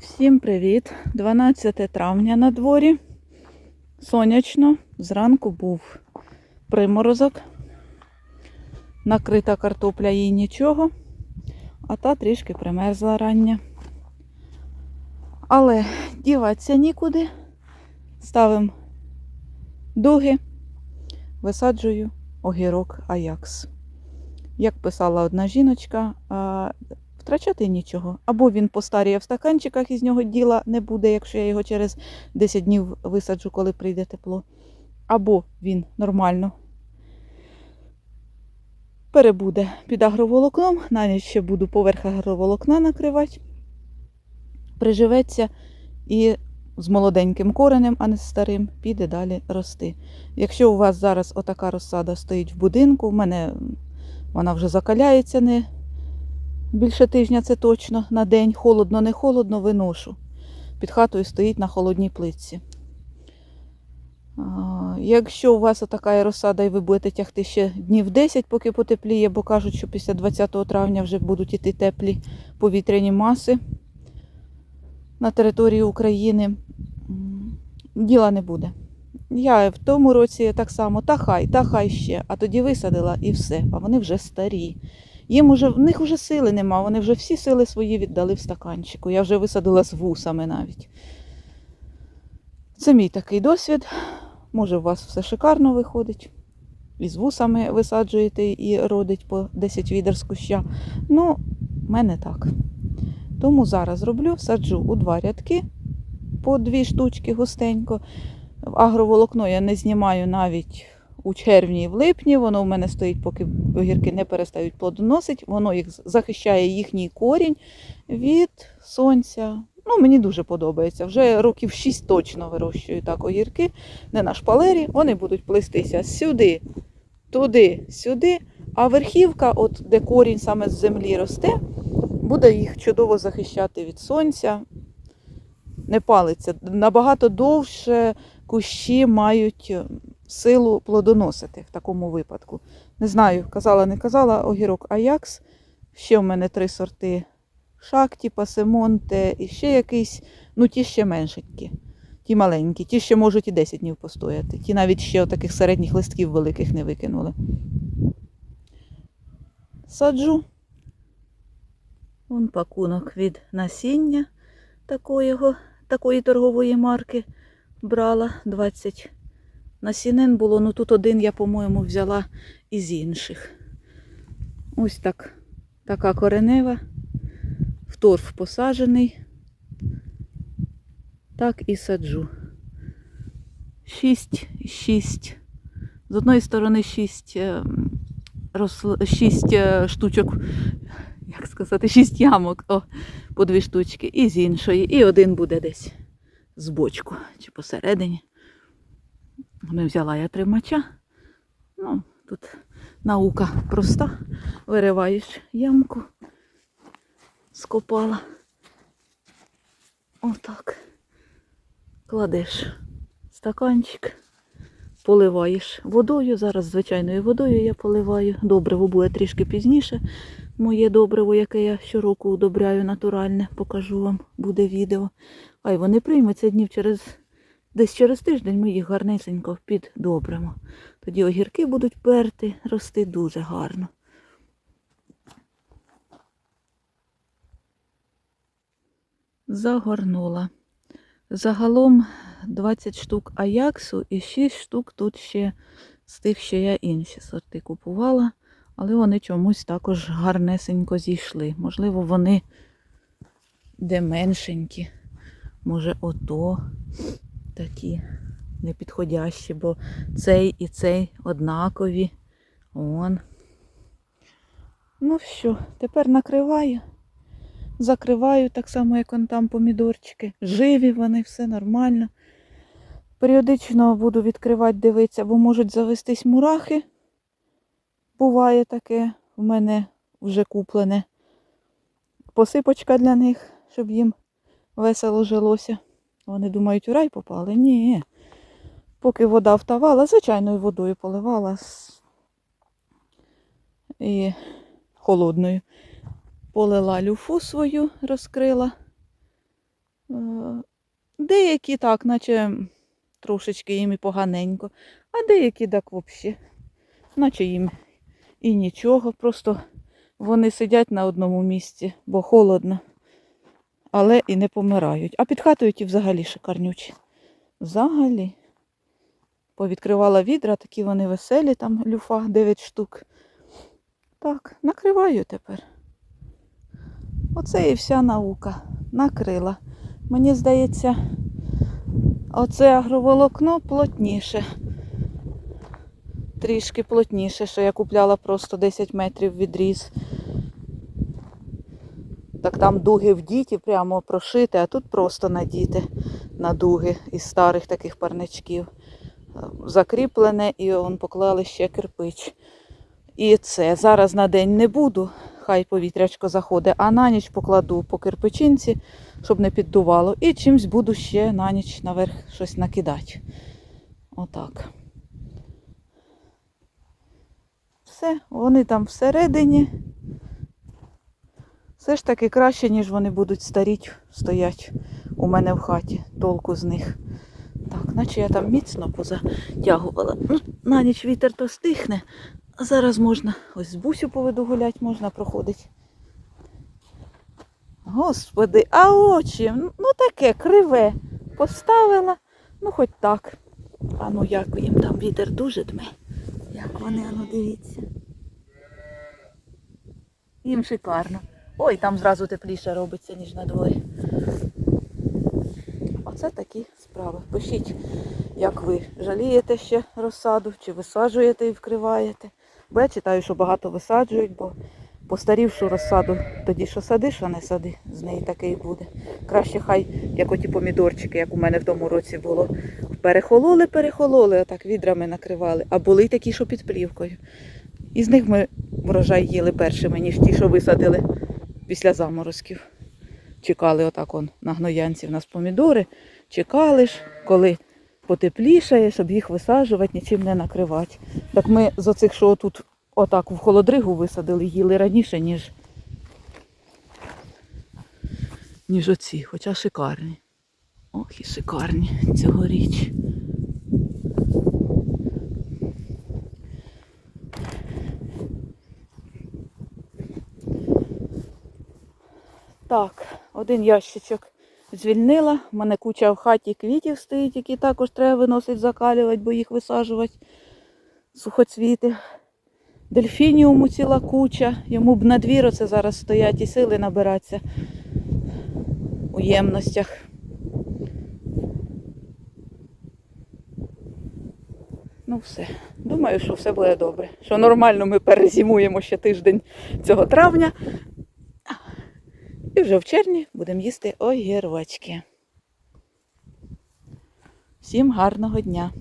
Всім привіт! 12 травня на дворі. Сонячно. Зранку був приморозок. Накрита картопля їй нічого, а та трішки примерзла рання. Але діватися нікуди. Ставимо дуги, висаджую огірок Аякс. Як писала одна жіночка, втрачати нічого. Або він постаріє в стаканчиках, і з нього діла не буде, якщо я його через 10 днів висаджу, коли прийде тепло. Або він нормально перебуде під агроволокном, на ніч ще буду поверх агроволокна накривати, приживеться і з молоденьким коренем, а не з старим, піде далі рости. Якщо у вас зараз отака розсада стоїть в будинку, в мене вона вже закаляється не більше тижня, це точно на день. Холодно, не холодно, виношу. Під хатою стоїть на холодній плитці. Якщо у вас така розсада і ви будете тягти ще днів 10, поки потепліє, бо кажуть, що після 20 травня вже будуть іти теплі повітряні маси на території України, діла не буде. Я в тому році так само, та хай, та хай ще, а тоді висадила і все, а вони вже старі. Їм уже, в них вже сили нема, вони вже всі сили свої віддали в стаканчику. Я вже висадила з вусами навіть. Це мій такий досвід. Може, у вас все шикарно виходить. І з вусами висаджуєте і родить по 10 відер з куща. Ну, в мене так. Тому зараз роблю, саджу у два рядки по дві штучки густенько. Агроволокно я не знімаю навіть у червні і в липні. Воно в мене стоїть, поки огірки не перестають плодоносити. Воно їх захищає їхній корінь від сонця. Ну, мені дуже подобається. Вже років 6 точно вирощую так огірки. Не на шпалері. Вони будуть плестися сюди, туди, сюди. А верхівка, от де корінь саме з землі росте, буде їх чудово захищати від сонця. Не палиться. Набагато довше кущі мають силу плодоносити в такому випадку. Не знаю, казала, не казала, огірок Аякс. Ще в мене три сорти Шакті, Пасемонте і ще якийсь, ну ті ще меншенькі. Ті маленькі, ті ще можуть і 10 днів постояти. Ті навіть ще таких середніх листків великих не викинули. Саджу. Вон пакунок від насіння такого, такої торгової марки брала 20 насінин було. Ну тут один я, по-моєму, взяла із інших. Ось так. Така коренева. В торф посаджений. Так і саджу. Шість, шість. З одної сторони шість, е, е, штучок, як сказати, шість ямок, о, по дві штучки, і з іншої, і один буде десь з бочку чи посередині. Не взяла я тримача. Ну, тут наука проста. Вириваєш ямку, скопала. Отак. Кладеш стаканчик, поливаєш водою. Зараз звичайною водою я поливаю. Добриво буде трішки пізніше. Моє добриво, яке я щороку удобряю натуральне, покажу вам, буде відео. Ай, вони приймуться днів через десь через тиждень ми їх гарнесенько піддобримо. Тоді огірки будуть перти, рости дуже гарно. Загорнула. Загалом 20 штук аяксу і 6 штук тут ще з тих, що я інші сорти купувала, але вони чомусь також гарнесенько зійшли. Можливо, вони де меншенькі. Може, ото такі непідходящі, бо цей і цей однакові. Он. Ну все, тепер накриваю. Закриваю так само, як он там помідорчики. Живі вони, все нормально. Періодично буду відкривати, дивитися, бо можуть завестись мурахи. Буває таке, в мене вже куплене посипочка для них, щоб їм весело жилося. Вони думають, у рай попали? Ні. Поки вода втавала, звичайною водою поливала і холодною. Полила люфу свою, розкрила деякі так, наче трошечки їм і поганенько, а деякі так взагалі, наче їм і нічого, просто вони сидять на одному місці, бо холодно, але і не помирають. А під хатою ті взагалі шикарнючі. Взагалі. Повідкривала відра, такі вони веселі, там люфа 9 штук. Так, накриваю тепер. Оце і вся наука. Накрила. Мені здається, оце агроволокно плотніше. Трішки плотніше, що я купляла просто 10 метрів відріз. Так там дуги вдіті, прямо прошити, а тут просто надіти на дуги із старих таких парничків. Закріплене і он поклали ще кирпич. І це зараз на день не буду, хай повітрячко заходить, а на ніч покладу по кирпичинці, щоб не піддувало. І чимсь буду ще на ніч наверх щось накидати. Отак. Все, вони там всередині. Все ж таки краще, ніж вони будуть старіть, стоять у мене в хаті. Толку з них. Так, наче я там міцно позатягувала. Ну, на ніч вітер то стихне, а зараз можна ось з бусю поведу гулять, можна проходить. Господи, а очі, ну таке криве. Поставила, ну хоч так. А ну як їм там вітер дуже дме. Як вони, а ну дивіться. Їм шикарно. Ой, там зразу тепліше робиться, ніж на дворі. Оце такі справи. Пишіть, як ви жалієте ще розсаду, чи висаджуєте і вкриваєте. Бо я читаю, що багато висаджують, бо постарівшу розсаду, тоді що садиш, а не сади, з неї таке і буде. Краще хай, як оті помідорчики, як у мене в тому році було. Перехололи, перехололи, отак відрами накривали, а були й такі, що під плівкою. І з них ми врожай їли першими, ніж ті, що висадили після заморозків. Чекали отак он на гноянці в нас помідори. Чекали ж, коли потеплішає, щоб їх висаджувати, нічим не накривати. Так ми з оцих, що тут отак в холодригу висадили, їли раніше, ніж, ніж оці, хоча шикарні. Ох і шикарні цьогоріч. Так, один ящичок звільнила. У мене куча в хаті квітів стоїть, які також треба виносити, закалювати, бо їх висаджувати. Сухоцвіти. Дельфініуму ціла куча. Йому б на двір оце зараз стоять і сили набиратися у ємностях. Ну все. Думаю, що все буде добре. Що нормально ми перезимуємо ще тиждень цього травня. І вже в червні будемо їсти огірочки. Всім гарного дня!